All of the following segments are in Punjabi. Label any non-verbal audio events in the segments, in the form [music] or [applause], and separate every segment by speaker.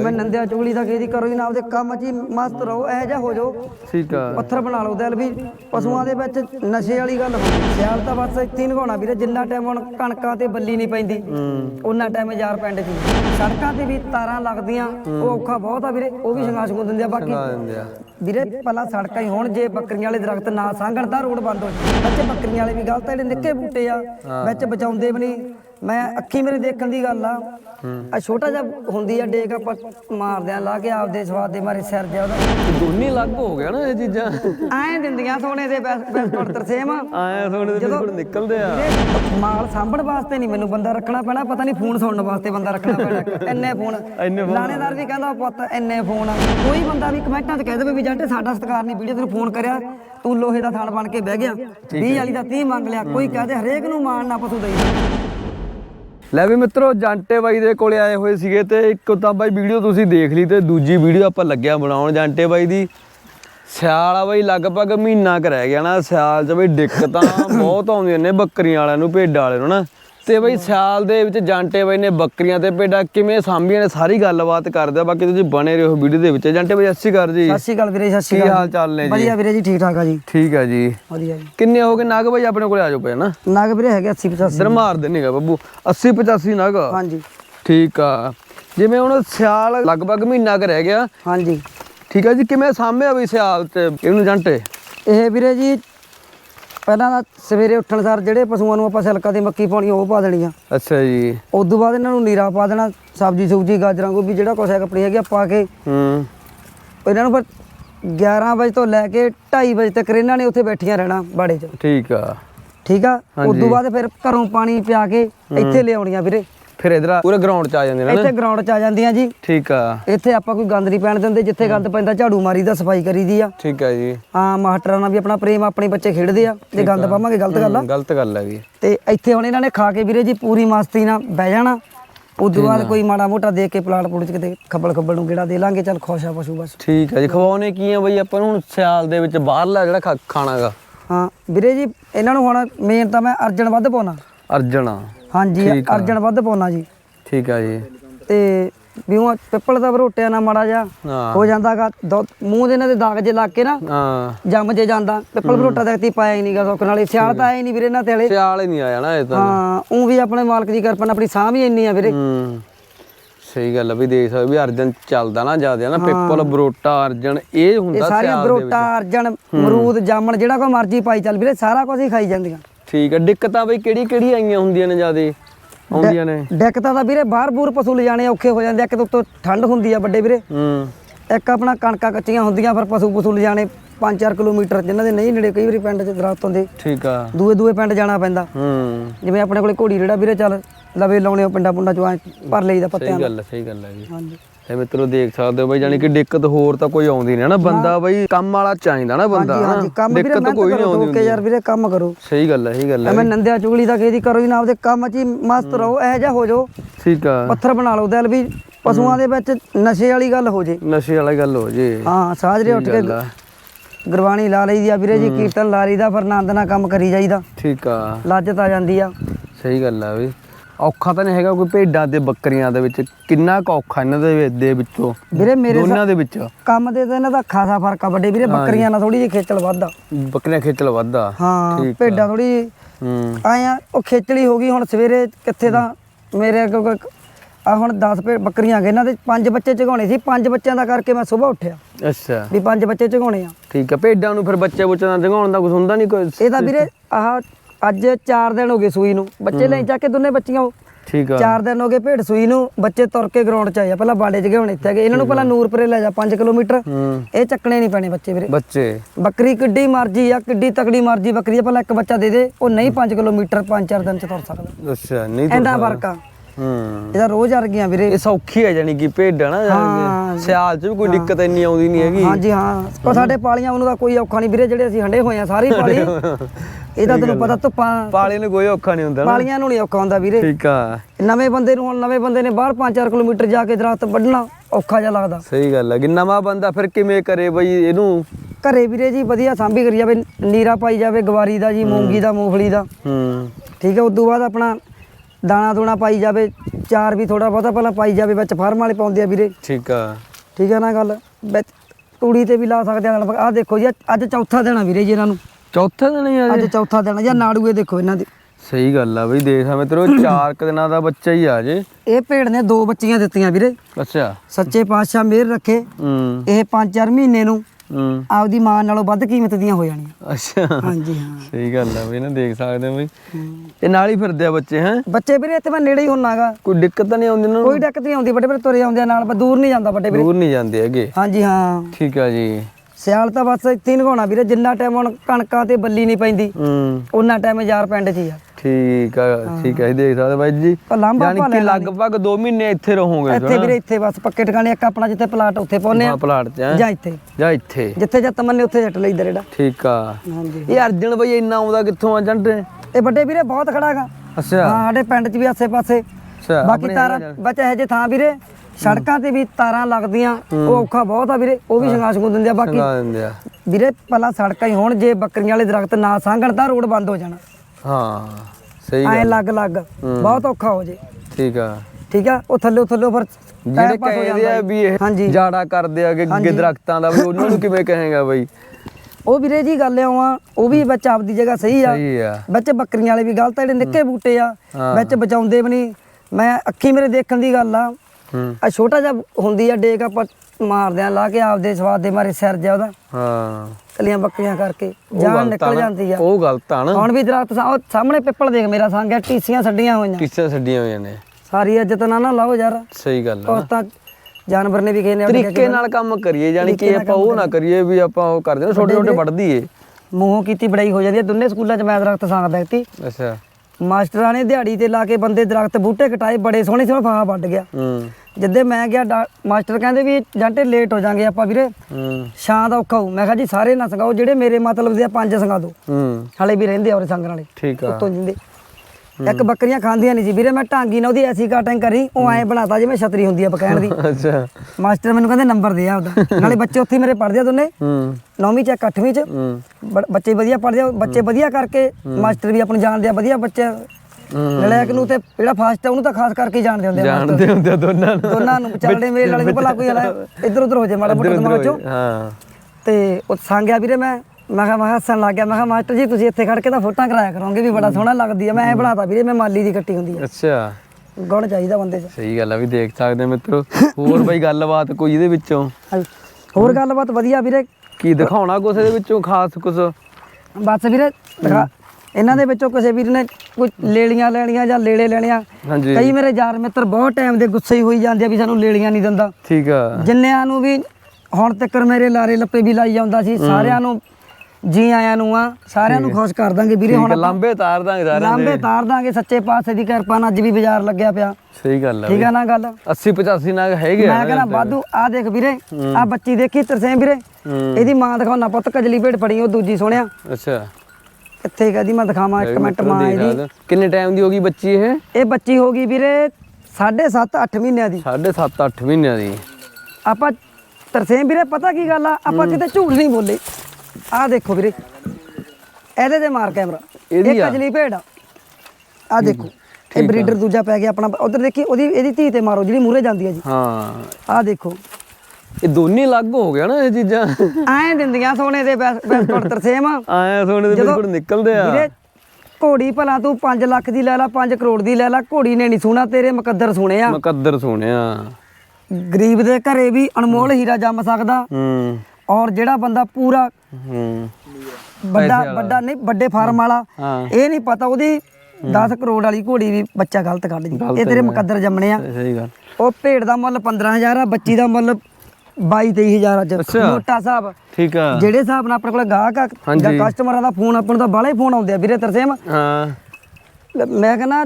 Speaker 1: ਮੈਂ ਨੰਦਿਆ ਚੁਗਲੀ ਦਾ ਖੇਤੀ ਕਰੋ ਜੀ ਨਾ ਆਪਦੇ ਕੰਮ 'ਚ ਹੀ ਮਸਤ ਰਹੋ ਇਹੋ ਜਿਹਾ ਹੋ ਜਾਓ।
Speaker 2: ਠੀਕ ਆ।
Speaker 1: ਪੱਥਰ ਬਣਾ ਲਓ ਦਿਲ ਵੀ। ਪਸ਼ੂਆਂ ਦੇ ਵਿੱਚ ਨਸ਼ੇ ਵਾਲੀ ਗੱਲ। ਸਿਆਲ ਤਾਂ ਬਸ ਇੱਥੇ ਹੀ ਨਗਾਉਣਾ ਵੀਰੇ ਜਿੰਨਾ ਟਾਈਮ ਹੁਣ ਕਣਕਾਂ ਤੇ ਬੱਲੀ ਨਹੀਂ ਪੈਂਦੀ ਉਹਨਾਂ ਟਾਈਮ ਯਾਰ ਪਿੰਡ 'ਚ ਹੀ। ਸੜਕਾਂ ਤੇ ਵੀ ਤਾਰਾਂ ਲੱਗਦੀਆਂ ਉਹ ਔਖਾ ਬਹੁਤ ਆ ਵੀਰੇ ਉਹ ਵੀ ਸੰਘਾਸ਼ ਕੋ ਦਿੰਦੇ ਆ ਬਾਕੀ।
Speaker 2: ਆ ਜਾਂਦੇ ਆ।
Speaker 1: ਵੀਰੇ ਪਹਿਲਾਂ ਸੜਕਾਂ ਹੀ ਹੋਣ ਜੇ ਬੱਕਰੀਆਂ ਵਾਲੇ ਦਰਖਤ ਨਾ ਸਾਂਗਣ ਤਾਂ ਰੋਡ ਬੰਦ ਹੋ ਬੱਚੇ ਬੱਕਰੀਆਂ ਵਾਲੇ ਵੀ ਗਲਤ ਆ ਜਿਹੜੇ ਨਿੱਕੇ ਬੂਟੇ ਆ ਵਿੱਚ ਬਚਾਉਂਦੇ ਵੀ ਨਹੀਂ। ਮੈਂ ਅੱਖੀ ਮੇਰੇ ਦੇਖਣ ਦੀ ਗੱਲ ਆ। ਆ ਛੋਟਾ ਜਿਹਾ ਹੁੰਦੀ ਆ ਡੇਕ ਆਪਾਂ ਮਾਰਦੇ ਆ ਲਾ ਕੇ ਆਪਦੇ ਸਵਾਦ ਦੇ ਮਾਰੇ ਸਿਰ ਜਿਹਾ ਉਹਦਾ।
Speaker 2: ਦੋਨੀ ਲੱਗ ਹੋ ਗਿਆ ਨਾ ਇਹ ਚੀਜ਼ਾਂ।
Speaker 1: ਐਂ ਦਿੰਦੀਆਂ ਸੋਨੇ ਦੇ ਪੈਸਪੋਰਟ ਤਰਸੇਮ
Speaker 2: ਆਇਆ ਥੋੜੇ ਦੇ ਬਿਲਕੁਲ ਨਿਕਲਦੇ ਆ।
Speaker 1: ਮਾਲ ਸਾਂਭਣ ਵਾਸਤੇ ਨਹੀਂ ਮੈਨੂੰ ਬੰਦਾ ਰੱਖਣਾ ਪੈਣਾ ਪਤਾ ਨਹੀਂ ਫੋਨ ਸੁਣਨ ਵਾਸਤੇ ਬੰਦਾ ਰੱਖਣਾ ਪੈਣਾ। ਇੰਨੇ ਫੋਨ। ਲਾਣੇਦਾਰ ਵੀ ਕਹਿੰਦਾ ਪੁੱਤ ਇੰਨੇ ਫੋਨ ਕੋਈ ਬੰਦਾ ਵੀ ਕਮੈਂਟਾਂ 'ਚ ਕਹਿ ਦੇਵੇ ਵੀ ਜੱਟ ਸਾਡਾ ਸਤਿਕਾਰ ਨਹੀਂ ਵੀਡੀਓ ਤੈਨੂੰ ਫੋਨ ਕਰਿਆ ਤੂੰ ਲੋਹੇ ਦਾ ਥਾਲ ਬਣ ਕੇ ਬਹਿ ਗਿਆ। 20 ਵਾਲੀ ਦਾ 30 ਮੰਗ ਲਿਆ ਕੋਈ ਕਹਦੇ ਹਰੇਕ ਨੂੰ ਮਾਣ ਨਾ ਪਸੂ ਦੇਈਦਾ
Speaker 2: ਲੈ ਵੀ ਮਿੱਤਰੋ, ਜਾਂਟੇ ਬਾਈ ਦੇ ਕੋਲੇ ਆਏ ਹੋਏ ਸੀਗੇ ਤੇ ਇੱਕ ਤਾਂ ਬਾਈ ਵੀਡੀਓ ਤੁਸੀਂ ਦੇਖ ਲਈ ਤੇ ਦੂਜੀ ਵੀਡੀਓ ਆਪਾਂ ਲੱਗਿਆ ਬਣਾਉਣ ਜਾਂਟੇ ਬਾਈ ਦੀ। ਸਿਆਲ ਆ ਬਾਈ, ਲਗਭਗ ਮਹੀਨਾ ਕੁ ਰਹਿ ਗਿਆ ਨਾ, ਸਿਆਲ 'ਚ ਬਈ ਦਿੱਕਤਾਂ ਬਹੁਤ ਆਉਂਦੀਆਂ ਨੇ ਬੱਕਰੀਆਂ ਵਾਲਿਆਂ ਨੂੰ, ਭੇਡਾਂ ਵਾਲਿਆਂ ਨੂੰ ਨਾ। ਤੇ ਬਈ ਸਿਆਲ ਦੇ ਵਿੱਚ ਜਾਂਟੇ ਬਾਈ ਨੇ ਬੱਕਰੀਆਂ ਤੇ ਭੇਡਾਂ ਕਿਵੇਂ ਸਾਂਭੀਆਂ ਨੇ ਸਾਰੀ ਗੱਲਬਾਤ ਕਰਦੇ ਆ। ਬਾਕੀ ਤੁਸੀਂ ਬਣੇ ਰਹੋ ਵੀਡੀਓ ਦੇ ਵਿੱਚ। ਜਾਂਟੇ ਬਾਈ ਅੱਛੀ ਕਰ ਜੀ।
Speaker 1: ਸਤਿ ਸ਼੍ਰੀ ਅਕਾਲ ਵੀਰੇ ਸਤਿ ਸ਼੍ਰੀ
Speaker 2: ਕੀ
Speaker 1: ਅਕਾਲ।
Speaker 2: ਹਾਲ ਚਾਲ ਨੇ ਜੀ?
Speaker 1: ਵਧੀਆ ਵੀਰੇ ਜੀ ਠੀਕ ਠਾਕ ਆ ਜੀ।
Speaker 2: ਠੀਕ ਆ ਜੀ।
Speaker 1: ਵਧੀਆ ਜੀ।
Speaker 2: ਕਿੰਨੇ ਹੋ ਗਏ ਨਾਗ ਬਾਈ? ਆਪਣੇ ਕੋਲੇ ਆ ਜਾਓ ਪਏ ਨਾ
Speaker 1: ਨਾਗ ਵੀਰੇ ਹੈਗੇ 80 85
Speaker 2: ਇਧਰ ਮਾਰ ਦੇਣੇਗਾ ਬੱਬੂ। 80 85 ਨਾਗ।
Speaker 1: ਹਾਂਜੀ।
Speaker 2: ਠੀਕ ਆ। ਜਿਵੇਂ ਹੁਣ ਸਿਆਲ ਲਗਭਗ ਮਹੀਨਾ ਕੁ ਰਹਿ ਗਿਆ।
Speaker 1: ਹਾਂਜੀ।
Speaker 2: ਠੀਕ ਆ ਜੀ ਕਿਵੇਂ ਸਾਂਭਿਆ ਵੀ ਸਿਆਲ ਤੇ ਇਹਨੂੰ ਜੰਟੇ?
Speaker 1: ਇਹ ਵੀਰੇ ਜੀ ਪਹਿਲਾਂ ਤਾਂ ਸਵੇਰੇ ਉੱਠਣ ਸਾਰ ਜਿਹੜੇ ਪਸ਼ੂਆਂ ਨੂੰ ਆਪਾਂ ਸਿਲਕਾ ਦੀ ਮੱਕੀ ਪਾਉਣੀ ਉਹ ਪਾ ਦੇਣੀ ਆ
Speaker 2: ਅੱਛਾ ਜੀ।
Speaker 1: ਉਸ ਤੋਂ ਬਾਅਦ ਇਹਨਾਂ ਨੂੰ ਨੀਰਾ ਪਾ ਦੇਣਾ ਸਬਜ਼ੀ ਸੁਬਜੀ ਗਾਜਰਾਂ ਗੋਭੀ ਜਿਹੜਾ ਕੁਛ ਹੈ ਕੱਪੜੀ ਹੈਗੀ ਆ ਪਾ ਕੇ।
Speaker 2: ਹੂੰ।
Speaker 1: ਇਹਨਾਂ ਨੂੰ ਫਿਰ 11 ਵਜੇ ਤੋਂ ਲੈ ਕੇ 2:30 ਵਜੇ ਤੱਕ ਇਹਨਾਂ ਨੇ ਉੱਥੇ ਬੈਠੀਆਂ ਰਹਿਣਾ ਬਾੜੇ 'ਚ।
Speaker 2: ਠੀਕ ਆ।
Speaker 1: ਠੀਕ ਆ। ਤੋਂ ਬਾਅਦ ਫਿਰ ਘਰੋਂ ਪਾਣੀ ਪਿਆ ਕੇ ਇੱਥੇ ਲਿਆਉਣੀਆਂ ਵੀਰੇ।
Speaker 2: ਫਿਰ ਇਧਰ ਪੂਰੇ ਗਰਾਊਂਡ 'ਚ ਆ ਜਾਂਦੇ ਨੇ
Speaker 1: ਇੱਥੇ ਗਰਾਊਂਡ 'ਚ ਆ ਜਾਂਦੀਆਂ ਜੀ।
Speaker 2: ਠੀਕ ਆ।
Speaker 1: ਇੱਥੇ ਆਪਾਂ ਕੋਈ ਗੰਦ ਨਹੀਂ ਪੈਣ ਦਿੰਦੇ ਜਿੱਥੇ ਗੰਦ ਪੈਂਦਾ ਝਾੜੂ ਮਾਰੀ ਦਾ ਸਫ਼ਾਈ ਕਰੀਦੀ ਆ।
Speaker 2: ਠੀਕ ਆ ਜੀ।
Speaker 1: ਹਾਂ ਮਾਸਟਰਾਂ ਨਾਲ ਵੀ ਆਪਣਾ ਪ੍ਰੇਮ ਆਪਣੇ ਬੱਚੇ ਖੇਡਦੇ ਆ ਜੇ ਗੰਦ ਪਾਵਾਂਗੇ ਗਲਤ ਗੱਲ ਆ।
Speaker 2: ਗਲਤ ਗੱਲ ਹੈਗੀ
Speaker 1: ਤੇ ਇੱਥੇ ਹੁਣ ਇਹਨਾਂ ਨੇ ਖਾ ਕੇ ਵੀਰੇ ਜੀ ਪੂਰੀ ਮਸਤੀ ਨਾਲ ਬਹਿ ਜਾਣਾ। ਉਦੋਂ ਬਾਅਦ ਕੋਈ ਮਾੜਾ ਮੋਟਾ ਦੇਖ ਕੇ ਪਲਾਟ ਪੂੜ ਚ ਕਿਤੇ ਖੱਬਲ ਖੱਬਲ ਨੂੰ ਗੇੜਾ ਦੇ ਲਾਂਗੇ ਚੱਲ ਖੁਸ਼ ਆ ਪਸ਼ੂ ਬਸ।
Speaker 2: ਠੀਕ ਆ ਜੀ ਖਵਾਉਣੇ ਕੀ ਆ ਬਈ ਆਪਾਂ ਨੂੰ? ਹੁਣ ਸਿਆਲ ਦੇ ਵਿੱਚ ਬਾਹਰਲਾ ਜਿਹੜਾ ਖਾਣਾਗਾ।
Speaker 1: ਹਾਂ ਵੀਰੇ ਜੀ ਇਹਨਾਂ ਨੂੰ ਹੁਣ ਮੇਨ ਤਾਂ ਮੈਂ ਅਰਜਨ ਵੱਧ ਪਾਉਣਾ।
Speaker 2: ਅਰਜਨ
Speaker 1: ਹਾਂਜੀ
Speaker 2: ਠੀਕ ਆ।
Speaker 1: ਅਰਜਨ ਵੱਧ ਪਾਉਣਾ ਜੀ।
Speaker 2: ਠੀਕ ਆ ਜੀ।
Speaker 1: ਤੇ ਵੀ ਉਹ ਪਿੱਪਲ ਦਾ ਰੋਟਿਆ ਨਾ ਮਾੜਾ ਜਾ
Speaker 2: ਹਾਂ।
Speaker 1: ਹੋ ਜਾਂਦਾਗਾ ਮੂੰਹ ਦੇ ਇਹਨਾਂ ਦੇ ਦਾਗ ਜੇ ਲੱਗ ਕੇ ਨਾ
Speaker 2: ਹਾਂ।
Speaker 1: ਜੰਮ ਜੇ ਜਾਂਦਾ। ਪਿੱਪਲ ਭਰੋਟਾ ਦਾ ਤੀ ਪਾਇਆ ਹੀ ਨਹੀਂਗਾ ਸੁੱਕ ਨਾਲੇ ਸਿਆਲ ਤਾਂ ਆਇਆ ਹੀ ਨਹੀਂ ਵੀਰੇ ਇਹਨਾਂ ਤੇ ਹਲੇ।
Speaker 2: ਸਿਆਲ ਹੀ ਨਹੀਂ ਆਇਆ ਨਾ ਇਹ ਤਾਂ।
Speaker 1: ਹਾਂ ਉਹ ਵੀ ਆਪਣੇ ਮਾਲਕ ਦੀ ਕਿਰਪਾ ਨਾਲ ਆਪਣੀ ਸਾਂਭ ਹੀ ਇੰਨੀ ਆ ਵੀਰੇ।
Speaker 2: ਹੂੰ ਸਹੀ ਗੱਲ ਆ ਵੀ ਦੇਖ ਸਕਦੇ ਵੀ ਅਰਜਨ ਚੱਲਦਾ ਨਾ ਜ਼ਿਆਦਾ ਨਾ ਪਿੱਪਲ ਬਰੋਟਾ ਅਰਜਨ ਇਹ
Speaker 1: ਇਹ
Speaker 2: ਹੁੰਦਾ
Speaker 1: ਸਾਰੀਆਂ
Speaker 2: ਸਿਆਲ ਦੇ ਵਿੱਚ।
Speaker 1: ਬਰੋਟਾ ਅਰਜਨ ਮਰੂਦ ਜਾਮਣ ਜਿਹੜਾ ਕੋਈ ਮਰਜ਼ੀ ਪਾਈ ਚੱਲ ਵੀਰੇ ਸਾਰਾ ਕੁਝ ਹੀ ਖਾਈ ਜਾਂਦੀਆਂ।
Speaker 2: ਠੀਕ ਆ ਦਿੱਕਤਾਂ ਬਈ ਕਿਹੜੀ ਕਿਹੜੀ ਆਈਆਂ ਹੁੰਦੀਆਂ ਨੇ ਜਿਆਦੇ? ਆਉਂਦੀਆਂ ਨੇ।
Speaker 1: ਦਿੱਕਤਾਂ ਤਾਂ ਵੀਰੇ ਬਾਹਰ ਬੂਰ ਪਸ਼ੂ ਲਿਜਾਣੇ ਔਖੇ ਹੋ ਜਾਂਦੇ ਆ ਕਿ ਉੱਤੋਂ ਠੰਡ ਹੁੰਦੀ ਆ ਵੱਡੇ ਵੀਰੇ।
Speaker 2: ਹੂੰ।
Speaker 1: ਇੱਕ ਆਪਣਾ ਕਣਕਾਂ ਕੱਚੀਆਂ ਹੁੰਦੀਆਂ ਫਿਰ ਪਸ਼ੂ ਪਸ਼ੂ ਲਿਜਾਣੇ 5-4 ਕਿਲੋਮੀਟਰ ਜਿਨ੍ਹਾਂ ਦੇ ਨਹੀਂ ਨੇੜੇ ਕਈ ਵਾਰੀ ਪਿੰਡ 'ਚ ਦਰਖਤ ਹੁੰਦੇ।
Speaker 2: ਠੀਕ ਆ।
Speaker 1: ਦੂਏ ਦੂਏ ਪਿੰਡ ਜਾਣਾ ਪੈਂਦਾ।
Speaker 2: ਹੂੰ।
Speaker 1: ਜਿਵੇਂ ਆਪਣੇ ਕੋਲੇ ਘੋੜੀ ਰੇੜਾ ਵੀਰੇ ਚੱਲ ਲਵੇ ਲਾਉਣੇ ਪਿੰਡਾਂ ਪੁੰਡਾਂ ਚੋਂ ਭਰ ਲਈਦਾ ਪੱਤਿਆਂ
Speaker 2: ਸਹੀ ਗੱਲ ਸਹੀ ਗੱਲ ਆ ਜੀ।
Speaker 1: ਹਾਂਜੀ।
Speaker 2: ਇਹ ਮਿੱਤਰੋ ਦੇਖ ਸਕਦੇ ਹੋ ਬਈ ਜਾਨੀ ਕਿ ਦਿੱਕਤ ਹੋਰ ਤਾਂ ਕੋਈ ਆਉਂਦੀ ਨਹੀਂ ਨਾ। ਬੰਦਾ ਬਈ ਕੰਮ ਵਾਲਾ ਚਾਹੀਦਾ ਨਾ ਬੰਦਾ
Speaker 1: ਹਾਂਜੀ ਹਾਂਜੀ? ਕੰਮ ਵੀਰੇ
Speaker 2: ਦਿੱਕਤ
Speaker 1: ਮੈਂ
Speaker 2: ਕੋਈ ਨਹੀਂ ਆਉਂਦੀ
Speaker 1: ਓਕੇ ਯਾਰ ਵੀਰੇ ਕੰਮ ਕਰੋ।
Speaker 2: ਸਹੀ ਗੱਲ ਹੈ ਸਹੀ ਗੱਲ ਹੈ।
Speaker 1: ਐਵੇਂ ਨੰਦਿਆ ਚੁਗਲੀ ਦਾ ਖੇਤੀ ਕਰੋ ਜੀ ਨਾ ਆਪਦੇ ਕੰਮ 'ਚ ਹੀ ਮਸਤ ਰਹੋ ਇਹੋ ਜਿਹਾ ਹੋ ਜਾਓ।
Speaker 2: ਠੀਕ ਆ।
Speaker 1: ਪੱਥਰ ਬਣਾ ਲਓ ਦਿਲ ਵੀ ਪਸ਼ੂਆਂ ਦੇ ਵਿੱਚ ਨਸ਼ੇ ਵਾਲੀ ਗੱਲ ਹੋ ਜੇ।
Speaker 2: ਨਸ਼ੇ ਵਾਲੀ ਗੱਲ ਹੋ ਜੇ।
Speaker 1: ਹਾਂ ਸਾਜਰੇ ਉੱਠ ਕੇ ਗੁਰਬਾਣੀ ਲਾ ਲਈਦੀ ਆ ਵੀਰੇ ਜੀ ਕੀਰਤਨ ਲਾ ਲਈਦਾ ਫਿਰ ਆਨੰਦ ਨਾਲ ਕੰਮ ਕਰੀ ਜਾਈਦਾ।
Speaker 2: ਠੀਕ ਆ।
Speaker 1: ਲੱਜਤ ਆ ਜਾਂਦੀ ਆ।
Speaker 2: ਸਹੀ ਗੱਲ ਆ ਵੀ ਔਖਾ ਤਾਂ ਨਹੀਂ ਹੈਗਾ ਕੋਈ ਭੇਡਾਂ ਤੇ ਬੱਕਰੀਆਂ ਦੇ ਵਿੱਚ? ਕਿੰਨਾ ਕੁ ਔਖਾ ਇਹਨਾਂ ਦੇ ਵਿੱਚ- ਦੇ ਵਿੱਚੋਂ?
Speaker 1: ਵੀਰੇ ਮੇਰੇ
Speaker 2: ਦੋਨਾਂ ਦੇ ਵਿੱਚ?
Speaker 1: ਕੰਮ ਦੇ ਤਾਂ ਇਹਨਾਂ ਦਾ ਖਾਸਾ ਫ਼ਰਕ ਆ ਵੱਡੇ ਵੀਰੇ ਬੱਕਰੀਆਂ ਨਾਲ ਥੋੜੀ ਜਿਹੀ ਖੇਚਲ ਵੱਧ ਆ
Speaker 2: ਬੱਕਰੀਆਂ ਖੇਚਲ ਵੱਧਦਾ?
Speaker 1: ਹਾਂ
Speaker 2: ਠੀਕ ਆ।
Speaker 1: ਭੇਡਾਂ ਥੋੜੀ
Speaker 2: ਹੂੰ।
Speaker 1: ਆਇਆ ਉਹ ਖੇਚਲੀ ਹੋ ਗਈ ਹੁਣ ਸਵੇਰੇ ਕਿੱਥੇ ਦਾ ਮੇਰੇ ਕੋਲ ਆ ਹੁਣ 10 ਭੇ ਬੱਕਰੀਆਂ ਗਏ ਇਹਨਾਂ ਦੇ ਪੰਜ ਬੱਚੇ ਚਗਾਉਣੇ ਸੀ। ਪੰਜ ਬੱਚਿਆਂ ਦਾ ਕਰਕੇ ਮੈਂ ਸਵੇਰ ਉੱਠਿਆ।
Speaker 2: ਅੱਛਾ।
Speaker 1: ਵੀ ਪੰਜ ਬੱਚੇ ਚਗਾਉਣੇ ਆ।
Speaker 2: ਠੀਕ ਆ ਭੇਡਾਂ ਨੂੰ ਫਿਰ ਬੱਚੇ ਬੁੱਚੇ ਨਾਲ ਜਗਾਉਣ ਦਾ ਕੁਝ ਹੁੰਦਾ ਨਹੀਂ ਕੋਈ?
Speaker 1: ਇਹ ਤਾਂ ਵੀਰੇ ਆਹ ਅੱਜ 4 ਦਿਨ ਹੋ ਗਏ ਸੂਈ ਨੂੰ। ਬੱਚੇ ਲੈ ਜਾ ਕੇ ਦੋਨੇ ਬੱਚੀਆਂ ਉਹ।
Speaker 2: ਠੀਕ ਆ।
Speaker 1: 4 ਦਿਨ ਹੋ ਗਏ ਭੇਡ ਸੂਈ ਨੂੰ ਬੱਚੇ ਤੁਰ ਕੇ ਗਰਾਊਂਡ 'ਚ ਆਏ ਆ ਪਹਿਲਾਂ ਬਾੜੇ 'ਚ ਗਏ ਹੁਣ ਇੱਥੇ ਆ ਗਏ ਇਹਨਾਂ ਨੂੰ ਪਹਿਲਾਂ ਨੂਰਪੁਰੇ ਲੈ ਜਾ 5 ਕਿਲੋਮੀਟਰ। ਇਹ ਚੱਕਣੇ ਨਹੀਂ ਪੈਣੇ ਬੱਚੇ ਵੀਰੇ।
Speaker 2: ਬੱਚੇ।
Speaker 1: ਬੱਕਰੀ ਕਿੱਡੀ ਮਰਜ਼ੀ ਆ ਕਿੱਡੀ ਤਕੜੀ ਮਰਜ਼ੀ ਬੱਕਰੀ ਆ ਪਹਿਲਾਂ ਇੱਕ ਬੱਚਾ ਦੇ ਦੇ ਉਹ ਨਹੀਂ 5 ਕਿਲੋਮੀਟਰ 5-4 ਦਿਨ 'ਚ ਤੁਰ ਸਕਦਾ।
Speaker 2: ਅੱਛਾ ਨਹੀਂ ਤੁਰਦਾ।
Speaker 1: ਫ਼ਰਕ ਆ।
Speaker 2: ਹੂੰ।
Speaker 1: ਇਹਦਾ ਰੋਜ਼ ਅਰ ਗਿਆ ਵੀਰੇ।
Speaker 2: ਇਹ ਸੌਖੀ ਹੈ ਜਾਨੀ ਕਿ ਭੇਡਾਂ ਨਾ
Speaker 1: ਹਾਂ।
Speaker 2: ਸਿਆਲ ਚ ਵੀ ਕੋਈ ਦਿੱਕਤ ਇੰਨੀ ਆਉਂਦੀ ਨਹੀਂ ਹੈਗੀ।
Speaker 1: ਹਾਂਜੀ ਹਾਂ। ਕੋ ਸਾਡੇ ਪਾਲੀਆਂ ਉਹਨੂੰ ਦਾ ਕੋਈ ਔਖਾ ਨਹੀਂ ਵੀਰੇ ਜਿਹੜੇ ਅਸੀਂ ਹੰਡੇ ਹੋਏ ਆ ਸਾਰੀ ਪਾਲੀ। ਇਹਦਾ ਤੈਨੂੰ ਪਤਾ ਧੁੱਪਾਂ
Speaker 2: ਪਾਲੇ ਨੂੰ ਕੋਈ ਔਖਾ ਨਹੀਂ ਹੁੰਦਾ ਨਾ।
Speaker 1: ਪਾਲੀਆਂ ਨੂੰ ਨਹੀਂ ਔਖਾ ਹੁੰਦਾ ਵੀਰੇ।
Speaker 2: ਠੀਕ ਆ।
Speaker 1: ਨਵੇਂ ਬੰਦੇ ਨੂੰ ਹੁਣ ਨਵੇਂ ਬੰਦੇ ਨੇ ਬਾਹਰ 5-4 ਕਿਲੋਮੀਟਰ ਜਾ ਕੇ ਦਰਖਤ ਵੱਢਣਾ ਔਖਾ ਜਿਹਾ ਲੱਗਦਾ।
Speaker 2: ਸਹੀ ਗੱਲ ਹੈ ਕਿ ਨਵਾਂ ਬੰਦਾ ਫਿਰ ਕਿਵੇਂ ਕਰੇ ਬਈ ਇਹਨੂੰ?
Speaker 1: ਘਰੇ ਵੀਰੇ ਜੀ ਵਧੀਆ ਸਾਂਭੀ ਕਰੀ ਜਾਵੇ ਨੀਰਾ ਪਾਈ ਜਾਵੇ ਗਵਾਰੀ ਦਾ ਜੀ ਮੂੰਗੀ ਦਾ ਮੂੰਗਫਲੀ ਦਾ।
Speaker 2: ਹੂੰ।
Speaker 1: ਠੀਕ ਹੈ ਉਦੋਂ ਬਾਅਦ ਆਪਣਾ ਦਾਣਾ ਦੂਣਾ ਪਾਈ ਜਾਵੇ ਚਾਰ ਵੀ ਥੋੜਾ ਬਹੁਤਾ ਪਹਿਲਾਂ ਪਾਈ ਜਾਵੇ ਵਿੱਚ ਫਾਰਮ ਵਾਲੇ ਪਾਉਂਦੇ ਆ ਵੀਰੇ।
Speaker 2: ਠੀਕ ਆ।
Speaker 1: ਠੀਕ ਹੈ ਨਾ ਗੱਲ? ਵਿੱਚ ਤੂੜੀ ਤੇ ਵੀ ਲਾ ਸਕਦੇ ਆ ਆਹ ਦੇਖੋ ਜੀ ਅੱਜ ਚੌਥਾ ਦਿਨ ਆ ਵੀਰੇ ਜੀ ਇਹਨਾਂ ਨੂੰ।
Speaker 2: ਚੌਥਾ ਦਿਨ ਹੀ ਆ
Speaker 1: ਅੱਜ ਚੌਥਾ ਦਿਨ ਆ ਜਾਂ ਨਾੜੂਏ ਦੇਖੋ ਇਹਨਾਂ ਦੇ।
Speaker 2: ਸਹੀ ਗੱਲ ਆ ਬਈ ਦੇਖ ਆ ਮਿੱਤਰੋ ਚਾਰ ਕੁ ਦਿਨਾਂ ਦਾ ਬੱਚਾ ਹੀ ਆ ਜੇ।
Speaker 1: ਇਹ ਭੇਡ ਨੇ ਦੋ ਬੱਚੀਆਂ ਦਿੱਤੀਆਂ ਵੀਰੇ।
Speaker 2: ਅੱਛਾ।
Speaker 1: ਸੱਚੇ ਪਾਤਸ਼ਾਹ ਮਿਹਰ ਰੱਖੇ।
Speaker 2: ਹੂੰ।
Speaker 1: ਇਹ 5-4 ਮਹੀਨੇ ਨੂੰ
Speaker 2: ਹੂੰ।
Speaker 1: ਆਪਦੀ ਮਾਂ ਨਾਲੋਂ ਵੱਧ ਕੀਮਤ ਦੀਆਂ ਹੋ ਜਾਣੀਆਂ।
Speaker 2: ਅੱਛਾ।
Speaker 1: ਹਾਂਜੀ ਹਾਂ।
Speaker 2: ਸਹੀ ਗੱਲ ਆ ਬਈ ਨਾ ਦੇਖ ਸਕਦੇ ਹੋ ਬਈ। ਇਹ ਨਾਲ ਹੀ ਫਿਰਦੇ ਆ ਬੱਚੇ ਹੈ?
Speaker 1: ਬੱਚੇ ਵੀਰੇ ਇੱਥੇ ਮੈਂ ਨੇੜੇ ਹੀ ਹੁੰਨਾਗਾ
Speaker 2: ਕੋਈ ਦਿੱਕਤ ਤਾਂ ਨਹੀਂ ਆਉਂਦੀ ਇਹਨਾਂ ਨੂੰ?
Speaker 1: ਕੋਈ ਦਿੱਕਤ ਨਹੀਂ ਆਉਂਦੀ ਵੱਡੇ ਵੀਰੇ ਤੁਰੇ ਆਉਂਦੇ ਆ ਨਾਲ ਪਰ ਦੂਰ ਨਹੀਂ ਜਾਂਦਾ ਵੱਡੇ ਵੀਰੇ।
Speaker 2: ਦੂਰ ਨਹੀਂ ਜਾਂਦੇ ਹੈਗੇ।
Speaker 1: ਹਾਂਜੀ ਹਾਂ।
Speaker 2: ਠੀਕ ਆ ਜੀ।
Speaker 1: ਸਿਆਲ ਤਾਂ ਬਸ ਇੱਥੇ ਹੀ ਲਗਾਉਣਾ ਵੀਰੇ ਜਿੰਨਾ ਟਾਈਮ ਹੁਣ ਕਣਕਾਂ ਤੇ ਬੱਲੀ ਨਹੀਂ ਪੈਂਦੀ
Speaker 2: ਹੂੰ।
Speaker 1: ਉਹਨਾਂ ਟਾਈਮ ਯਾਰ ਪਿੰਡ 'ਚ ਹੀ ਆ।
Speaker 2: ਠੀਕ ਆ ਠੀਕ ਆ ਜੀ ਦੇਖ ਸਕਦੇ ਬਾਈ ਜੀ।
Speaker 1: ਲਾਂਭਾ
Speaker 2: ਯਾਨੀ ਕਿ ਲਗਭਗ 2 ਮਹੀਨੇ ਇੱਥੇ ਰਹੋਗੇ
Speaker 1: ਇੱਥੇ ਵੀਰੇ ਇੱਥੇ ਬਸ ਪੱਕੇ ਟਿਕਾਣੇ ਇੱਕ ਆਪਣਾ ਜਿੱਥੇ ਪਲਾਟ ਉੱਥੇ ਪਾਉਨੇ ਆ
Speaker 2: ਪਲਾਟ ਤੇ ਹੈਂ?
Speaker 1: ਜਾਂ ਇੱਥੇ।
Speaker 2: ਜਾਂ ਇੱਥੇ।
Speaker 1: ਜਿੱਥੇ ਜੱਤ ਮੰਨੇ ਉੱਥੇ ਜੱਟ ਲਈਦਾ ਰੇੜਾ
Speaker 2: ਠੀਕ ਆ।
Speaker 1: ਹਾਂਜੀ।
Speaker 2: ਇਹ ਅਰਜਨ ਬਈ ਇੰਨਾ ਆਉਂਦਾ ਕਿੱਥੋਂ ਆ ਜੰਟੇ
Speaker 1: ਇਹ ਵੱਡੇ ਵੀਰੇ ਬਹੁਤ ਖੜਾਗਾ ਹਾਂ
Speaker 2: ਅੱਛਾ।
Speaker 1: ਸਾਡੇ ਪਿੰਡ 'ਚ ਵੀ ਆਸੇ ਪਾਸੇ
Speaker 2: ਅੱਛਾ
Speaker 1: ਬਾਕੀ ਤਾਰਾਂ ਬਚ ਇਹ ਜੇ ਥਾਂ ਵੀਰੇ। ਸੜਕਾਂ ਤੇ ਵੀ ਤਾਰਾਂ ਲੱਗਦੀਆਂ ਉਹ ਔਖਾ ਬਹੁਤ ਆ ਵੀਰੇ ਉਹ ਵੀ ਸ਼ਿੰਗਾ ਸ਼ਿੰਗੂ ਦਿੰਦੇ ਆ ਬਾਕੀ
Speaker 2: ਲਾ ਦਿੰਦੇ ਆ।
Speaker 1: ਵੀਰੇ ਪਹਿਲਾਂ ਸੜਕਾਂ ਹੀ ਹੋਣ ਜੇ ਬੱਕਰੀਆਂ ਵਾਲੇ ਦਰਖਤ ਨਾ ਸਾਂਗਣ ਤਾਂ ਰੋਡ ਬੰਦ ਹੋ ਜਾਣਾ।
Speaker 2: ਹਾਂ ਸਹੀ
Speaker 1: ਐ
Speaker 2: ਗੱਲ।
Speaker 1: ਲੱਗ ਲੱਗ ਬਹੁਤ ਔਖਾ ਹੋ ਜੇ।
Speaker 2: ਠੀਕ ਆ।
Speaker 1: ਠੀਕ ਆ? ਉਹ ਥੱਲੇ ਥੱਲੇ ਫਿਰ
Speaker 2: ਜਿਹੜੇ ਕਹਿੰਦੇ ਆ ਵੀ ਇਹ ਜਾੜਾ ਕਰਦੇ ਆ ਕਿ ਦਰਖਤਾਂ ਦਾ ਵੀ ਉਹਨਾਂ ਨੂੰ [coughs] ਕਿਵੇਂ ਕਹੇਗਾ ਬਈ?
Speaker 1: ਉਹ ਵੀਰੇ ਜੀ ਗੱਲ ਆਵਾਂ ਉਹ ਵੀ ਵਿੱਚ ਆਪਦੀ ਜਗ੍ਹਾ ਸਹੀ ਆ।
Speaker 2: ਸਹੀ ਆ।
Speaker 1: ਵਿੱਚ ਬੱਕਰੀਆਂ ਵਾਲੇ ਵੀ ਗਲਤ ਆ ਜਿਹੜੇ ਨਿੱਕੇ ਬੂਟੇ ਆ। ਵਿੱਚ ਬਚਾਉਂਦੇ ਵੀ ਨਹੀਂ। ਮੈਂ ਅੱਖੀ ਮੇਰੇ ਦੇਖਣ ਦੀ ਗੱਲ ਆ। ਆ ਛੋਟਾ ਜਿਹਾ ਹੁੰਦੀ ਆ ਡੇਕ ਆਪਾਂ ਮਾਰਦੇ ਆ ਲਾ ਕੇ ਆਪਦੇ ਸਵਾਦ ਦੇ ਮਾਰੇ ਸਿਰ ਜਾ ਉਹਦਾ।
Speaker 2: ਹਾਂ।
Speaker 1: ਕਲੀਆਂ ਬੱਕਰੀਆਂ ਕਰਕੇ
Speaker 2: ਉਹ
Speaker 1: ਜਾਨ ਨਿਕਲ। ਜਾਂਦੀ ਆ।
Speaker 2: ਉਹ ਗਲਤ ਆ ਨਾ।
Speaker 1: ਹੁਣ ਵੀ ਦਰਖਤ ਉਹ ਸਾਹਮਣੇ ਪਿੱਪਲ ਦੇਖ ਮੇਰਾ ਸੰਗ ਆ ਟੀਸੀਆਂ ਛੱਡੀਆਂ ਹੋਈਆਂ।
Speaker 2: ਕਿਸੇ ਛੱਡੀਆਂ ਹੋਈਆਂ ਨੇ।
Speaker 1: ਸਾਰੀ ਇੱਜ਼ਤ ਨਾ ਨਾ ਲਾਓ ਯਾਰ।
Speaker 2: ਸਹੀ ਗੱਲ ਆ
Speaker 1: ਉਸ ਤਾਂ ਜਾਨਵਰ ਨੇ ਵੀ ਕਿਸੇ ਨੇ
Speaker 2: ਤਰੀਕੇ ਨਾਲ ਕੰਮ ਕਰੀਏ ਯਾਨੀ ਕਿ ਆਪਾਂ ਉਹ ਨਾ ਕਰੀਏ। ਵੀ ਆਪਾਂ ਉਹ ਕਰਦੇ ਨਾ ਛੋਟੇ ਛੋਟੇ ਵੱਢ ਦਈਏ
Speaker 1: ਮੂੰਹੋਂ ਕੀਤੀ ਬੜਾਈ ਹੋ ਜਾਂਦੀ ਆ ਦੋਨੇ ਸਕੂਲਾਂ 'ਚ ਮੈਂ ਦਰਖਤ ਸਾਂਗਦਾ ਸੀ।
Speaker 2: ਅੱਛਾ।
Speaker 1: ਮਾਸਟਰਾਂ ਨੇ ਦਿਹਾੜੀ ਤੇ ਲਾ ਕੇ ਬੰਦੇ ਦਰਖਤ ਬੂਟੇ ਕਟਾਏ ਬੜੇ ਸੋਹਣੇ ਸੋਹਣੇ ਫਾਹਾ ਵੱਢ ਗਿਆ।
Speaker 2: ਹੂੰ।
Speaker 1: ਜਿੱਦੇ ਮੈਂ ਗਿਆ ਡਾ- ਮਾਸਟਰ ਕਹਿੰਦੇ ਵੀ ਜਾਂਟੇ ਲੇਟ ਹੋ ਜਾਾਂਗੇ ਆਪਾਂ ਵੀਰੇ।
Speaker 2: ਹੂੰ।
Speaker 1: ਛਾਂ ਦਾ ਔਖਾ ਹੋਊ। ਮੈਂ ਕਿਹਾ ਜੀ ਸਾਰੇ ਨਾ ਸੰਗਾਓ ਜਿਹੜੇ ਮੇਰੇ ਮਤਲਬ ਦੇ ਆ ਪੰਜ ਸੰਗਾ ਦੋ।
Speaker 2: ਹੂੰ।
Speaker 1: ਹਲੇ ਵੀ ਰਹਿੰਦੇ ਆ ਉਹਰੇ ਸੰਗਣ ਵਾਲੇ।
Speaker 2: ਠੀਕ ਆ।
Speaker 1: ਉੱਤੋਂ ਜਿੰਦੇ। ਇੱਕ ਬੱਕਰੀਆਂ ਖਾਂਦੀਆਂ ਨਹੀਂ ਸੀ। ਵੀਰੇ ਮੈਂ ਢਾਂਗੀ ਨਾਲ ਉਹਦੀ ਐਸੀ ਕਟਿੰਗ ਕਰੀ ਉਹ ਐਂ ਬਣਾਤਾ ਜਿਵੇਂ ਛਤਰੀ ਹੁੰਦੀ ਆ ਬਕੈਣ ਦੀ।
Speaker 2: ਅੱਛਾ।
Speaker 1: ਮਾਸਟਰ ਮੈਨੂੰ ਕਹਿੰਦੇ ਨੰਬਰ ਦੇ ਆ ਉਹਦਾ। [laughs] ਨਾਲੇ ਬੱਚੇ ਉੱਥੇ ਮੇਰੇ ਪੜ੍ਹਦੇ ਆ ਦੋਨੇ।
Speaker 2: ਹੂੰ।
Speaker 1: ਨੌਵੀਂ ਚ 8ਵੀਂ ਚ। ਬੱਚੇ ਵਧੀਆ ਪੜ੍ਹਦੇ ਆ ਬੱਚੇ ਵਧੀਆ ਕਰਕੇ ਮਾਸਟਰ ਵੀ ਆਪਾਂ ਨੂੰ ਜਾਣਦੇ ਆ ਵਧੀਆ ਬੱਚੇ। ਨਲਾਇਕ ਨੂੰ ਤੇ ਜਿਹੜਾ ਫਾਸਟ ਆ ਉਹਨੂੰ ਤਾਂ ਖਾਸ ਕਰਕੇ ਜਾਣਦੇ ਹੁੰਦੇ ਆ
Speaker 2: ਜਾਣਦੇ ਹੁੰਦੇ ਆ ਦੋਨਾਂ ਨੂੰ।
Speaker 1: ਦੋਨਾਂ ਨੂੰ ਚੱਲਦੇ ਮੇਰੇ ਵਾਲੇ ਨੂੰ ਭਲਾ ਕੋਈ ਹਲਾ ਇੱਧਰ ਉੱਧਰ ਹੋ ਜੇ ਮਾੜਾ ਮੋਟਾ ਦਿਮਾਗ ਚੋਂ।
Speaker 2: ਹਾਂ।
Speaker 1: ਤੇ ਉਹ ਸੰਗਿਆ ਵੀਰੇ ਮੈਂ ਮੈਂ ਕਿਹਾ ਮੈਂ ਹੱਸਣ ਲੱਗ ਗਿਆ। ਮੈਂ ਕਿਹਾ ਮਾਸਟਰ ਜੀ ਤੁਸੀਂ ਇੱਥੇ ਖੜ ਕੇ ਤਾਂ ਫੋਟੋਆਂ ਕਰਾਇਆ ਕਰੋਗੇ ਵੀ ਬੜਾ ਸੋਹਣਾ ਲੱਗਦੀ ਆ। ਮੈਂ ਐ ਬਣਾਤਾ ਵੀਰੇ ਮੈਂ ਮਾਲੀ ਦੀ ਕੱਟੀ ਹੁੰਦੀ ਆ।
Speaker 2: ਅੱਛਾ।
Speaker 1: ਗੁਣ ਚਾਹੀਦਾ ਬੰਦੇ 'ਚ।
Speaker 2: ਸਹੀ ਗੱਲ ਆ ਵੀ ਦੇਖ ਸਕਦੇ ਮਿੱਤਰੋ। ਹੋਰ ਬਈ ਗੱਲਬਾਤ ਕੋਈ ਇਹਦੇ ਵਿੱਚੋਂ?
Speaker 1: ਹਾਂਜੀ। ਹੋਰ ਗੱਲਬਾਤ ਵਧੀਆ ਵੀਰੇ।
Speaker 2: ਕੀ ਦਿਖਾਉਣਾ ਕੁਛ ਇਹਦੇ ਵਿੱਚੋਂ ਖਾਸ ਕੁਛ?
Speaker 1: ਬਸ ਵੀਰੇ ਦਿਖਾ। ਇਹਨਾਂ ਦੇ ਵਿੱਚੋਂ ਕਿਸੇ ਵੀਰ ਨੇ ਕੋਈ ਲੇਲੀਆਂ ਲੈਣੀਆਂ ਜਾਂ ਲੇਲੇ ਲੈਣੀਆਂ।
Speaker 2: ਹਾਂਜੀ।
Speaker 1: ਕਈ ਮੇਰੇ ਯਾਰ ਮਿੱਤਰ ਬਹੁਤ ਟਾਈਮ ਦੇ ਗੁੱਸੇ ਹੀ ਹੋਈ ਜਾਂਦੇ ਆ ਵੀ ਸਾਨੂੰ ਲੇਲੀਆਂ ਨਹੀਂ ਦਿੰਦਾ।
Speaker 2: ਠੀਕ ਆ।
Speaker 1: ਜਿੰਨਿਆਂ ਨੂੰ ਵੀ ਹੁਣ ਤੱਕ ਮੇਰੇ ਲਾਰੇ ਲੱਪੇ ਵੀ ਲਾਈ ਜਾਂਦਾ ਸੀ ਸਾਰਿਆਂ ਨੂੰ ਜੀ ਆਇਆਂ ਨੂੰ ਆ ਸਾਰਿਆਂ ਨੂੰ ਖੁਸ਼ ਕਰ ਦਾਂਗੇ ਵੀਰੇ ਹੁਣ
Speaker 2: ਲਾਂਬੇ ਤਾਰ ਦਾਂਗੇ ਸਾਰਿਆਂ
Speaker 1: ਲਾਂਬੇ
Speaker 2: ਦੇ
Speaker 1: ਤਾਰ ਦਾਂਗੇ ਸੱਚੇ ਪਾਸੇ ਦੀ ਕਿਰਪਾ ਨਾਲ ਅੱਜ ਵੀ ਬਾਜ਼ਾਰ ਲੱਗਿਆ ਪਿਆ।
Speaker 2: ਸਹੀ ਗੱਲ ਆ
Speaker 1: ਠੀਕ ਆ ਨਾ ਗੱਲ?
Speaker 2: 80 85 ਨਾਗ ਹੈਗੇ
Speaker 1: ਮੈਂ ਕਹਿੰਦਾ ਵਾਧੂ ਆ ਦੇਖ ਵੀਰੇ ਆ ਬੱਚੀ ਦੇਖੀ ਤਰਸੇਮ ਵੀਰੇ। ਇਹਦੀ ਮਾਂ ਦਿਖਾਉਣਾ ਪੁੱਤ ਕਜਲੀ ਭੇਡ ਫੜੀ ਉਹ ਦੂਜੀ ਸੋਹਣਿਆ।
Speaker 2: ਅੱਛਾ।
Speaker 1: ਕਿੱਥੇ ਕਹਦੀ ਮੈਂ ਦਿਖਾਵਾਂ ਇੱਕ ਮਿੰਟ ਮਾਂ ਇਹਦੀ।
Speaker 2: ਕਿੰਨੇ ਟਾਈਮ ਦੀ ਹੋ ਗਈ ਬੱਚੀ ਇਹ?
Speaker 1: ਇਹ ਬੱਚੀ ਹੋ ਗਈ ਵੀਰੇ 7.5 8 ਮਹੀਨਿਆਂ ਦੀ।
Speaker 2: 7.5 8 ਮਹੀਨਿਆਂ ਦੀ।
Speaker 1: ਆਪਾਂ ਤਰਸੇਮ ਵੀਰੇ ਪਤਾ ਕੀ ਗੱਲ ਆ? ਆਪਾਂ ਕਿਤੇ ਝੂਠ ਨਹੀਂ ਬੋਲੇ। ਆ ਦੇਖੋ ਵੀਰੇ ਇਹਦੇ ਤੇ ਮਾਰ ਕੈਮਰਾ
Speaker 2: ਇਹਦੀ
Speaker 1: ਇਹ
Speaker 2: ਆ?
Speaker 1: ਕਜਲੀ ਭੇਡ ਆ। ਆਹ ਦੇਖੋ ਇਹ ਬਰੀਡਰ ਦੂਜਾ ਪੈ ਗਿਆ ਆਪਣਾ। ਉਧਰ ਦੇਖੀ ਉਹਦੀ ਇਹਦੀ ਧੀ ਤੇ ਮਾਰੋ ਜਿਹੜੀ ਮੂਰੇ ਜਾਂਦੀ ਹੈ ਜੀ।
Speaker 2: ਹਾਂ।
Speaker 1: ਆਹ ਦੇਖੋ।
Speaker 2: ਇਹ ਦੋਨੇ ਅਲੱਗ ਹੋ ਗਿਆ ਨਾ ਇਹ ਚੀਜ਼ਾਂ।
Speaker 1: ਐਂ ਦਿੰਦੀਆਂ ਸੋਨੇ ਦੇ ਬਿਸਕੁਟ ਤਰਸੇਮ
Speaker 2: ਆਏ ਸੋਨੇ ਦੇ ਬਿਲਕੁਲ ਨਿਕਲਦੇ ਆ।
Speaker 1: ਵੀਰੇ ਘੋੜੀ ਭਲਾ ਤੂੰ 5 ਲੱਖ ਦੀ ਲੈ ਲੈ 5 ਕਰੋੜ ਦੀ ਲੈ ਲੈ ਘੋੜੀ ਨੇ ਨਹੀਂ ਸੁਣਾ ਤੇਰੇ ਮੁਕੱਦਰ ਸੁਣਿਆ
Speaker 2: ਮੁਕੱਦਰ ਸੁਣਿਆ
Speaker 1: ਗਰੀਬ ਦੇ ਘਰੇ ਵੀ ਅਨਮੋਲ ਹੀਰਾ ਜੰਮ ਸਕਦਾ।
Speaker 2: ਹੂੰ।
Speaker 1: ਔਰ ਜਿਹੜਾ ਬੰਦਾ ਪੂਰਾ
Speaker 2: ਹੂੰ।
Speaker 1: ਵੱਡਾ ਵੱਡਾ ਨਹੀਂ ਵੱਡੇ ਫਾਰਮ ਵਾਲਾ ਇਹ ਨਹੀਂ ਪਤਾ ਉਹਦੀ 10 ਕਰੋੜ ਵਾਲੀ ਘੋੜੀ ਵੀ ਬੱਚਾ ਗਲਤ ਕੱਢ ਜੀ। ਇਹ ਤੇਰੇ ਮੁਕੱਦਰ ਜੰਮਣੇ ਆ।
Speaker 2: ਸਹੀ ਗੱਲ।
Speaker 1: ਉਹ ਭੇਡ ਦਾ ਮੁੱਲ 15000 ਆ ਬੱਚੀ ਦਾ ਮੁੱਲ 22 23000 ਅੱਜ। ਮੋਟਾ ਹਿਸਾਬ।
Speaker 2: ਠੀਕ ਆ।
Speaker 1: ਜਿਹੜੇ ਹਿਸਾਬ ਨਾਲ ਆਪਣੇ ਕੋਲ ਗਾਹਕ ਆ ਕਸਟਮਰਾਂ ਦਾ ਫੋਨ ਆਪਾਂ ਨੂੰ ਤਾਂ ਬਾਹਲੇ ਫੋਨ ਆਉਂਦੇ ਆ। ਵੀਰੇ ਤਰਸੇਮ
Speaker 2: ਹਾਂ।
Speaker 1: ਮੈਂ ਕਹਿੰਦਾ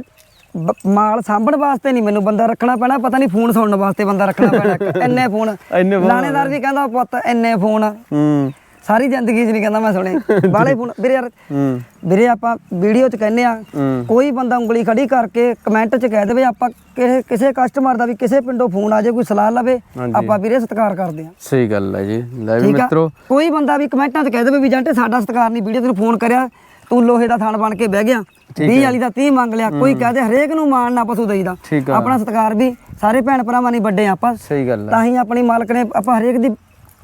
Speaker 1: ਬ- ਮਾਲ ਸਾਂਭਣ ਵਾਸਤੇ ਨਹੀਂ ਮੈਨੂੰ ਬੰਦਾ ਰੱਖਣਾ ਪੈਣਾ ਪਤਾ ਨਹੀਂ ਫੋਨ ਸੁਣਨ ਵਾਸਤੇ ਬੰਦਾ ਰੱਖਣਾ ਪੈਣਾ। ਇੱਕ। [laughs] ਇੰਨੇ ਫੋਨ।
Speaker 2: ਇੰਨੇ
Speaker 1: ਲਾਣੇਦਾਰ ਵੀ ਕਹਿੰਦਾ ਪੁੱਤ ਇੰਨੇ ਫੋਨ
Speaker 2: ਹੂੰ।
Speaker 1: ਸਾਰੀ ਜ਼ਿੰਦਗੀ 'ਚ ਨਹੀਂ ਕਹਿੰਦਾ ਮੈਂ ਸੁਣੇ। ਬਾਲੇ ਫੋਨ। ਵੀਰੇ ਯਾਰ
Speaker 2: ਹੂੰ।
Speaker 1: ਵੀਰੇ ਆਪਾਂ ਵੀਡੀਓ 'ਚ ਕਹਿੰਨੇ ਆ
Speaker 2: ਹੂੰ।
Speaker 1: ਕੋਈ ਬੰਦਾ ਉਂਗਲੀ ਖੜੀ ਕਰਕੇ ਕਮੈਂਟ 'ਚ ਕਹਿ ਦੇਵੇ ਆਪਾਂ ਕਿਸੇ ਕਿਸੇ ਕਸਟਮਰ ਦਾ ਵੀ ਕਿਸੇ ਪਿੰਡੋਂ ਫੋਨ ਆ ਜਾਏ ਕੋਈ ਸਲਾਹ ਲਵੇ
Speaker 2: ਹਾਂਜੀ।
Speaker 1: ਆਪਾਂ ਵੀਰੇ ਸਤਿਕਾਰ ਕਰਦੇ ਆ
Speaker 2: ਸਹੀ ਗੱਲ ਹੈ ਜੀ। ਲੈ ਵੀ
Speaker 1: ਠੀਕ ਆ?
Speaker 2: ਮਿੱਤਰੋ।
Speaker 1: ਕੋਈ ਬੰਦਾ ਵੀ ਕਮੈਂਟਾਂ 'ਚ ਕਹਿ ਦੇਵੇ ਵੀ ਜੰਟੇ ਸਾਡਾ ਸਤਿਕਾਰ ਨਹੀਂ ਵੀਡੀਓ ਤੈਨੂੰ ਫੋਨ ਕਰਿਆ। ਤੂੰ ਲੋਹੇ ਦਾ ਥਣ ਬਣ ਕੇ ਬਹਿ ਗਿਆ। 20 ਵਾਲੀ ਦਾ 30 ਮੰਗ ਲਿਆ। ਕੋਈ ਕਹਦੇ ਹਰੇਕ ਨੂੰ ਮਾਣ ਨਾ ਪਸ਼ੂ ਦੇਈਦਾ ਆਪਣਾ ਸਤਿਕਾਰ ਵੀ ਸਾਰੇ ਭੈਣ ਭਰਾਵਾਂ ਨਹੀਂ ਵੱਡੇ ਆਪਾਂ।
Speaker 2: ਸਹੀ ਗੱਲ
Speaker 1: ਤਾਂ ਹੀ ਆਪਣੀ ਮਾਲਕ ਨੇ ਆਪਾਂ ਹਰੇਕ ਦੀ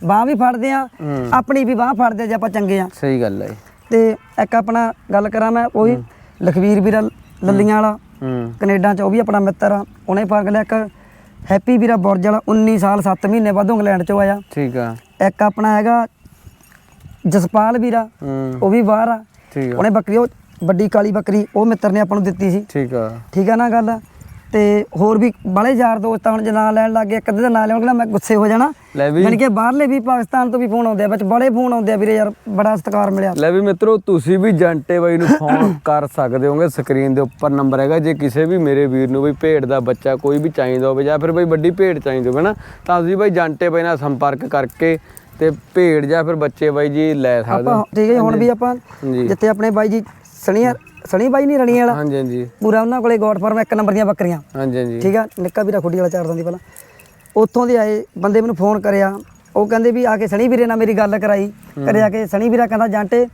Speaker 1: ਬਾਹ ਵੀ ਫੜਦੇ ਆ। ਆਪਣੀ ਵੀ ਬਾਹ ਫੜਦੇ ਜੇ ਆਪਾਂ ਚੰਗੇ ਆ।
Speaker 2: ਸਹੀ ਗੱਲ ਹੈ
Speaker 1: ਤੇ ਇੱਕ ਆਪਣਾ ਗੱਲ ਕਰਾਂ ਮੈਂ ਉਹੀ ਲਖਵੀਰ ਵੀਰਾ ਲੱਲੀਆਂ ਵਾਲਾ। ਕੈਨੇਡਾ ਚ ਉਹ ਵੀ ਆਪਣਾ ਮਿੱਤਰ ਆ। ਉਹਨੇ ਪਾ ਲਿਆ ਇੱਕ ਹੈਪੀ ਵੀਰਾ ਬੁਰਜ ਵਾਲਾ। 19 ਸਾਲ 7 ਮਹੀਨੇ ਬਾਅਦ ਇੰਗਲੈਂਡ ਚੋਂ ਆਇਆ।
Speaker 2: ਠੀਕ ਆ।
Speaker 1: ਇੱਕ ਆਪਣਾ ਹੈਗਾ ਜਸਪਾਲ ਵੀਰਾ। ਉਹ ਵੀ ਬਾਹਰ ਆ।
Speaker 2: ਠੀਕ ਆ।
Speaker 1: ਉਹਨੇ ਬੱਕਰੀ ਉਹ ਵੱਡੀ ਕਾਲੀ ਬੱਕਰੀ ਉਹ ਮਿੱਤਰ ਨੇ ਆਪਾਂ ਨੂੰ ਦਿੱਤੀ ਸੀ।
Speaker 2: ਠੀਕ ਆ।
Speaker 1: ਠੀਕ ਆ ਨਾ ਗੱਲ? ਤੇ ਹੋਰ ਵੀ ਬੜੇ ਯਾਰ ਦੋਸਤ ਹੁਣ ਜੇ ਨਾਂ ਲੈਣ ਲੱਗ ਅੱਧੇ ਦਾ ਨਾਂ ਲੈਣਗੇ ਮੈਂ ਗੁੱਸੇ ਹੋ ਜਾਣਾ।
Speaker 2: ਲੈ ਵੀ
Speaker 1: ਯਾਨੀ ਕਿ ਬਾਹਰਲੇ ਵੀ ਪਾਕਿਸਤਾਨ ਤੋਂ ਵੀ ਫੋਨ ਆਉਂਦੇ ਆ ਵਿੱਚ ਬੜੇ ਫੋਨ ਆਉਂਦੇ ਆ ਵੀਰੇ ਯਾਰ ਬੜਾ ਸਤਿਕਾਰ ਮਿਲਿਆ।
Speaker 2: ਲੈ ਵੀ ਮਿੱਤਰੋ ਤੁਸੀਂ ਵੀ ਜੰਟੇ ਬਾਈ ਨੂੰ ਫੋਨ [coughs] ਕਰ ਸਕਦੇ ਹੋਗੇ ਸਕਰੀਨ ਦੇ ਉੱਪਰ ਨੰਬਰ ਹੈਗਾ। ਜੇ ਕਿਸੇ ਵੀ ਮੇਰੇ ਵੀਰ ਨੂੰ ਬਈ ਭੇਡ ਦਾ ਬੱਚਾ ਕੋਈ ਵੀ ਚਾਹੀਦਾ ਹੋਵੇ ਜਾਂ ਫਿਰ ਬਈ ਵੱਡੀ ਭੇਡ ਚਾਹੀਦੀ ਹੋਵੇ ਨਾ ਤਾਂ ਤੁਸੀਂ ਬਾਈ ਜੰਟੇ ਬਾਈ ਨਾਲ ਸੰਪਰਕ ਕਰਕੇ ਤੇ ਭੇਡ ਜਾਂ ਫਿਰ ਬੱਚੇ ਬਾਈ ਜੀ ਲੈ ਸਕਦੇ
Speaker 1: ਆਪਾਂ ਠੀਕ ਹੈ ਜੀ, ਹੁਣ ਵੀ ਆਪਾਂ ਜਿੱਥੇ ਆਪਣੇ ਬਾਈ ਜੀ ਸਣੀ ਸਣੀ ਬਾਈ ਨਹੀਂ ਰਣੀ ਵਾਲਾ।
Speaker 2: ਹਾਂਜੀ ਹਾਂਜੀ।
Speaker 1: ਪੂਰਾ ਉਹਨਾਂ ਕੋਲੇ ਗੋਡ ਫਾਰਮ ਇੱਕ ਨੰਬਰ ਦੀਆਂ ਬੱਕਰੀਆਂ।
Speaker 2: ਹਾਂਜੀ ਹਾਂਜੀ।
Speaker 1: ਠੀਕ ਆ ਨਿੱਕਾ ਵੀਰਾ ਖੁੱਡੀ ਵਾਲਾ ਚਾਰ ਦਿੰਦੀ ਪਹਿਲਾਂ ਉੱਥੋਂ ਦੇ ਆਏ ਬੰਦੇ ਮੈਨੂੰ ਫੋਨ ਕਰਿਆ। ਉਹ ਕਹਿੰਦੇ ਵੀ ਆ ਕੇ ਸਣੀ ਵੀਰੇ ਨਾਲ ਮੇਰੀ ਗੱਲ ਕਰਾਈ। ਕਰਿਆ ਆ ਕੇ ਸਣੀ ਵੀਰਾ ਕਹਿੰਦਾ ਜਾਂਟੇ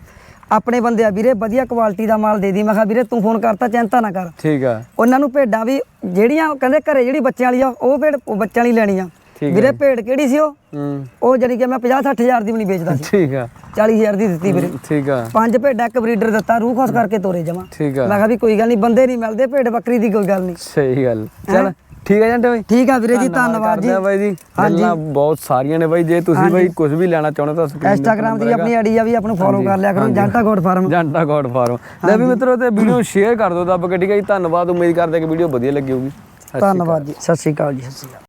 Speaker 1: ਆਪਣੇ ਬੰਦੇ ਆ ਵੀਰੇ ਵਧੀਆ ਕੁਆਲਿਟੀ ਦਾ ਮਾਲ ਦੇ ਦੀ। ਮੈਂ ਕਿਹਾ ਵੀਰੇ ਤੂੰ ਫੋਨ ਕਰਤਾ ਚਿੰਤਾ ਨਾ ਕਰ।
Speaker 2: ਠੀਕ ਆ।
Speaker 1: ਉਹਨਾਂ ਨੂੰ ਭੇਡਾਂ ਵੀ ਜਿਹੜੀਆਂ ਉਹ ਕਹਿੰਦੇ ਘਰੇ ਜਿਹੜੀ ਬੱਚਿਆਂ ਵਾਲੀ ਆ ਉਹ ਭੇਡ ਉਹ ਬੱਚਿਆਂ ਵਾਲੀ ਲੈਣੀ ਆ। ਵੀਰੇ ਭੇਡ ਕਿਹੜੀ ਸੀ ਉਹ?
Speaker 2: ਹੂੰ।
Speaker 1: ਉਹ ਜਾਨੀ ਕਿ ਮੈਂ 50 60000 ਦੀ ਵੀ ਨਹੀਂ ਵੇਚਦਾ ਸੀ।
Speaker 2: ਠੀਕ ਆ।
Speaker 1: 40000 ਦੀ ਦਿੱਤੀ ਵੀਰੇ।
Speaker 2: ਠੀਕ ਆ।
Speaker 1: ਪੰਜ ਭੇਡਾਂ ਇੱਕ ਬਰੀਡਰ ਦਿੱਤਾ ਰੂਹ ਖੁਸ਼ ਕਰਕੇ ਤੋਰੇ ਜਮਾ।
Speaker 2: ਠੀਕ ਆ।
Speaker 1: ਮੈਂ ਕਿਹਾ ਵੀ ਕੋਈ ਗੱਲ ਨਹੀਂ ਬੰਦੇ ਨਹੀਂ ਮਿਲਦੇ ਭੇਡ ਬੱਕਰੀ ਦੀ ਕੋਈ ਗੱਲ ਨਹੀਂ।
Speaker 2: ਸਹੀ ਗੱਲ। ਚਲ ਠੀਕ ਆ ਜੰਟੇ ਬਾਈ?
Speaker 1: ਠੀਕ ਆ ਵੀਰੇ ਜੀ ਧੰਨਵਾਦ ਜੀ।
Speaker 2: ਬਾਈ ਜੀ। ਗੱਲਾਂ ਬਹੁਤ ਸਾਰੀਆਂ ਨੇ ਬਾਈ ਜੇ। ਤੁਸੀਂ ਬਾਈ ਕੁਝ ਵੀ ਲੈਣਾ ਚਾਹੁੰਦੇ ਤਾਂ ਸਕਰੀਨ
Speaker 1: ਇੰਸਟਾਗ੍ਰਾਮ ਦੀ ਆਪਣੀ ਆਈਡੀ ਆ ਵੀ ਆਪ ਨੂੰ ਫੋਲੋ ਕਰ ਲਿਆ ਕਰੋ ਜੰਟਾ ਗੋਡ ਫਾਰਮ।
Speaker 2: ਜੰਟਾ ਗੋਡ ਫਾਰਮ। ਲੈ ਵੀ ਮਿੱਤਰੋ ਤੇ ਵੀਡੀਓ ਸ਼ੇਅਰ ਕਰ ਦਿਓ ਦੱਬ ਕੇ ਠੀਕ ਹੈ ਜੀ। ਧੰਨਵਾਦ ਉਮੀਦ ਕਰਦੇ ਕਿ ਵੀਡੀਓ ਵਧੀਆ ਲੱਗੀ ਹੋਊਗੀ।
Speaker 1: ਧੰਨਵਾਦ ਜੀ ਸਤਿ ਸ਼੍ਰੀ ਅਕਾਲ ਜੀ ਸਤਿ ਸ਼੍ਰੀ ਅਕਾਲ।